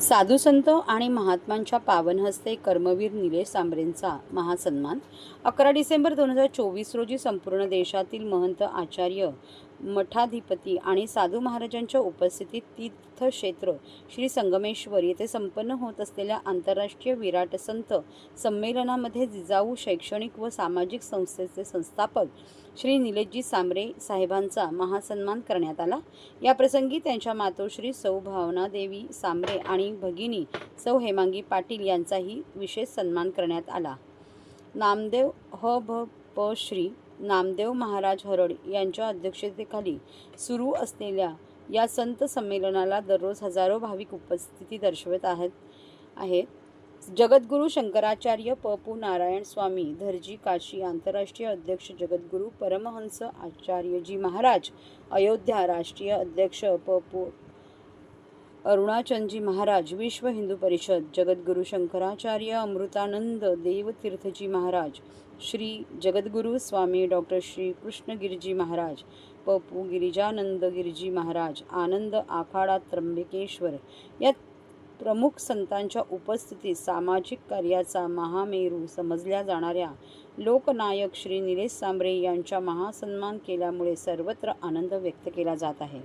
साधुसंत आणि महात्मांच्या पावनहस्ते कर्मवीर निलेश सांबरेंचा महासन्मान. अकरा डिसेंबर दोन हजार चोवीस रोजी संपूर्ण देशातील महंत आचार्य मठाधिपती आणि साधू महाराजांच्या उपस्थितीत तीर्थक्षेत्र श्री संगमेश्वर येथे संपन्न होत असलेल्या आंतरराष्ट्रीय विराट संत संमेलनामध्ये जिजाऊ शैक्षणिक व सामाजिक संस्थेचे संस्थापक श्री निलेशजी सांबरे साहेबांचा महासन्मान करण्यात आला. या प्रसंगी त्यांच्या मातोश्री सौ भावनादेवी सांबरे आणि भगिनी सौ हेमांगी पाटील यांचाही विशेष सन्मान करण्यात आला. नामदेव ह भ प श्री नामदेव महाराज हरड यांच्या अध्यक्षतेखाली सुरू असलेल्या या संत संमेलनाला दररोज हजारो भाविक उपस्थिती दर्शवत आहेत आहेत. जगद्गुरू शंकराचार्य प. पू. नारायण स्वामी धरजी काशी आंतरराष्ट्रीय अध्यक्ष जगद्गुरू परमहंस आचार्यजी महाराज अयोध्या राष्ट्रीय अध्यक्ष प. पू. अरुणाचंदजी महाराज विश्व हिंदू परिषद जगद्गुरू शंकराचार्य अमृतानंद देवतीर्थजी महाराज श्री जगद्गुरू स्वामी डॉक्टर श्री कृष्णगिरीजी महाराज पपू गिरिजानंद गिरिजी महाराज आनंद आखाडा त्र्यंबकेश्वर या प्रमुख संतांच्या उपस्थितीत सामाजिक कार्याचा महामेरू समजल्या जाणाऱ्या लोकनायक श्री निलेश सांबरे यांचा महासन्मान केल्यामुळे सर्वत्र आनंद व्यक्त केला जात आहे.